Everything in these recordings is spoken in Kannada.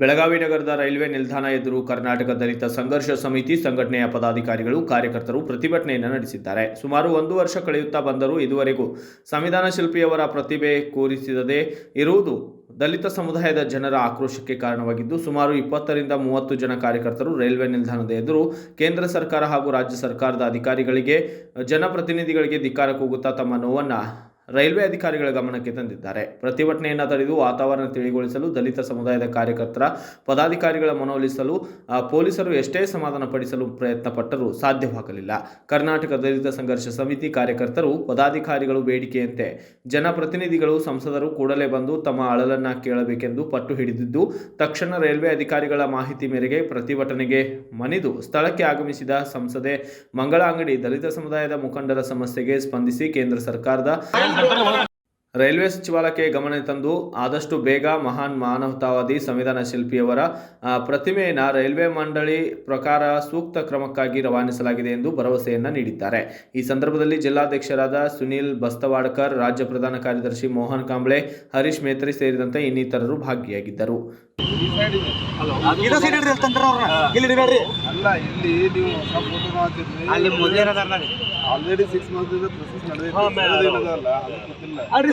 ಬೆಳಗಾವಿ ನಗರದ ರೈಲ್ವೆ ನಿಲ್ದಾಣ ಎದುರು ಕರ್ನಾಟಕ ದಲಿತ ಸಂಘರ್ಷ ಸಮಿತಿ ಸಂಘಟನೆಯ ಪದಾಧಿಕಾರಿಗಳು, ಕಾರ್ಯಕರ್ತರು ಪ್ರತಿಭಟನೆಯನ್ನು ನಡೆಸಿದ್ದಾರೆ. ಸುಮಾರು ಒಂದು ವರ್ಷ ಕಳೆಯುತ್ತಾ ಬಂದರೂ ಇದುವರೆಗೂ ಸಂವಿಧಾನ ಶಿಲ್ಪಿಯವರ ಪ್ರತಿಭೆ ಕೂರಿಸಿದದೇ ಇರುವುದು ದಲಿತ ಸಮುದಾಯದ ಜನರ ಆಕ್ರೋಶಕ್ಕೆ ಕಾರಣವಾಗಿದ್ದು, ಸುಮಾರು ಇಪ್ಪತ್ತರಿಂದ ಮೂವತ್ತು ಜನ ಕಾರ್ಯಕರ್ತರು ರೈಲ್ವೆ ನಿಲ್ದಾಣದ ಎದುರು ಕೇಂದ್ರ ಸರ್ಕಾರ ಹಾಗೂ ರಾಜ್ಯ ಸರ್ಕಾರದ ಅಧಿಕಾರಿಗಳಿಗೆ, ಜನಪ್ರತಿನಿಧಿಗಳಿಗೆ ಧಿಕ್ಕಾರ ಕೂಗುತ್ತಾ ತಮ್ಮ ನೋವನ್ನು ರೈಲ್ವೆ ಅಧಿಕಾರಿಗಳ ಗಮನಕ್ಕೆ ತಂದಿದ್ದಾರೆ. ಪ್ರತಿಭಟನೆಯನ್ನು ತಡೆದು ವಾತಾವರಣ ತಿಳಿಗೊಳಿಸಲು ದಲಿತ ಸಮುದಾಯದ ಕಾರ್ಯಕರ್ತರ ಪದಾಧಿಕಾರಿಗಳ ಮನವೊಲಿಸಲು ಪೊಲೀಸರು ಎಷ್ಟೇ ಸಮಾಧಾನ ಪಡಿಸಲು ಪ್ರಯತ್ನ ಪಟ್ಟರೂ ಸಾಧ್ಯವಾಗಲಿಲ್ಲ. ಕರ್ನಾಟಕ ದಲಿತ ಸಂಘರ್ಷ ಸಮಿತಿ ಕಾರ್ಯಕರ್ತರು, ಪದಾಧಿಕಾರಿಗಳು ಬೇಡಿಕೆಯಂತೆ ಜನಪ್ರತಿನಿಧಿಗಳು, ಸಂಸದರು ಕೂಡಲೇ ಬಂದು ತಮ್ಮ ಅಳಲನ್ನು ಕೇಳಬೇಕೆಂದು ಪಟ್ಟು ಹಿಡಿದಿದ್ದು, ತಕ್ಷಣ ರೈಲ್ವೆ ಅಧಿಕಾರಿಗಳ ಮಾಹಿತಿ ಮೇರೆಗೆ ಪ್ರತಿಭಟನೆಗೆ ಮಣಿದು ಸ್ಥಳಕ್ಕೆ ಆಗಮಿಸಿದ ಸಂಸದೆ ಮಂಗಳ ಅಂಗಡಿ ದಲಿತ ಸಮುದಾಯದ ಮುಖಂಡರ ಸಮಸ್ಯೆಗೆ ಸ್ಪಂದಿಸಿ ಕೇಂದ್ರ ಸರ್ಕಾರದ ¡Vamos! ರೈಲ್ವೆ ಸಚಿವಾಲಯಕ್ಕೆ ಗಮನ ತಂದು ಆದಷ್ಟು ಬೇಗ ಮಹಾನ್ ಮಾನವತಾವಾದಿ ಸಂವಿಧಾನ ಶಿಲ್ಪಿಯವರ ಪ್ರತಿಮೆಯನ್ನು ರೈಲ್ವೆ ಮಂಡಳಿ ಪ್ರಕಾರ ಸೂಕ್ತ ಕ್ರಮಕ್ಕಾಗಿ ರವಾನಿಸಲಾಗಿದೆ ಎಂದು ಭರವಸೆಯನ್ನು ನೀಡಿದ್ದಾರೆ. ಈ ಸಂದರ್ಭದಲ್ಲಿ ಜಿಲ್ಲಾಧ್ಯಕ್ಷರಾದ ಸುನೀಲ್ ಬಸ್ತವಾಡ್ಕರ್ ರಾಜ್ಯ ಪ್ರಧಾನ ಕಾರ್ಯದರ್ಶಿ ಮೋಹನ್ ಕಾಂಬ್ಳೆ ಹರೀಶ್ ಮೇತ್ರಿ ಸೇರಿದಂತೆ ಇನ್ನಿತರರು ಭಾಗಿಯಾಗಿದ್ದರು. ಆಲ್ರೆಡಿ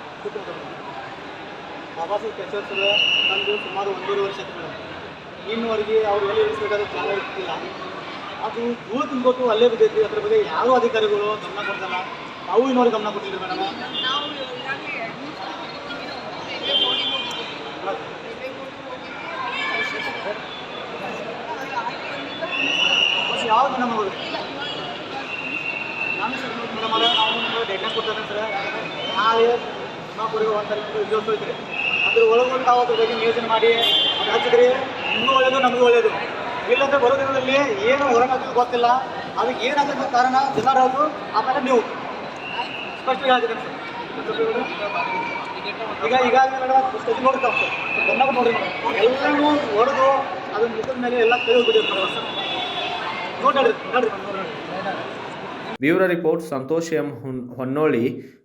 ಮತ್ತೆ ಬಾಬಾ ಸಾಹೇಬ್ ನಂದು ಸುಮಾರು ಒಂದೂವರೆ ವರ್ಷ ಇನ್ನುವರೆಗೆ ಅವ್ರು ಎಲ್ಲಿ ಇಳಿಸ್ಬೇಕಾದ್ರೆ ಜಾಗ ಇರ್ತಿಲ್ಲ. ಅದು ಧೂಳು ತುಂಬಿಕೊಟ್ಟು ಅಲ್ಲೇ ಬಿದ್ದೈತಿ ಅದ್ರ ಬಗ್ಗೆ ಯಾವ ಅಧಿಕಾರಿಗಳು ಗಮನ ಕೊಡ್ತಲ್ಲ ನಾವು ಇನ್ನೊಂದು ಗಮನ ಕೊಟ್ಟಿಲ್ಲ ಮೇಡಮ್? ಮೇಡಮ್ ಅವರು? ನಾನು ಮೇಡಮ್ ಅವರೇ, ನಾವು ಡೇಟಾ ಕೊಡ್ತಾರೆ ಸರ್. ನಾಳೆ ತುಮಕೂರಿಗೆ ಒಂದು ವಿಜಯೋತ್ಸವ ಐತ್ರಿ ಅದ್ರ ಒಳಗೊಂಡು ಅದ್ರ ಬಗ್ಗೆ ನಿಯೋಜನೆ ಮಾಡಿ ಹಚ್ಚಿದ್ರಿ ಇನ್ನೂ ಒಳ್ಳೇದು, ನಮಗೂ ಒಳ್ಳೇದು. ಇಲ್ಲಂದ್ರೆ ಬರೋ ದಿನದಲ್ಲಿ ಏನು ಹೊರಗಾಗ್ತದೆ ಗೊತ್ತಿಲ್ಲ. ಅದಕ್ಕೆ ಏನಾಗುತ್ತೆ ಕಾರಣ ಜನರವರು ಆಮೇಲೆ ನೀವು. ಸ್ಪಷ್ಟವಾಗಿ ಆಗಿದೆ ಈಗ ಈಗಾಗಲೇ ಮೇಡಮ್ ಗಮನ ಕೊಟ್ಟು ನೋಡ್ರಿ ಎಲ್ಲನೂ ಹೊಡೆದು ಅದ್ರ ಮುಖದ ಮೇಲೆ ಎಲ್ಲ ಮೇಡಮ್. ಸರ್ ನೋಡ್ರಿ ನೋಡ್ರಿ. Bureau report Santosh M Honnoli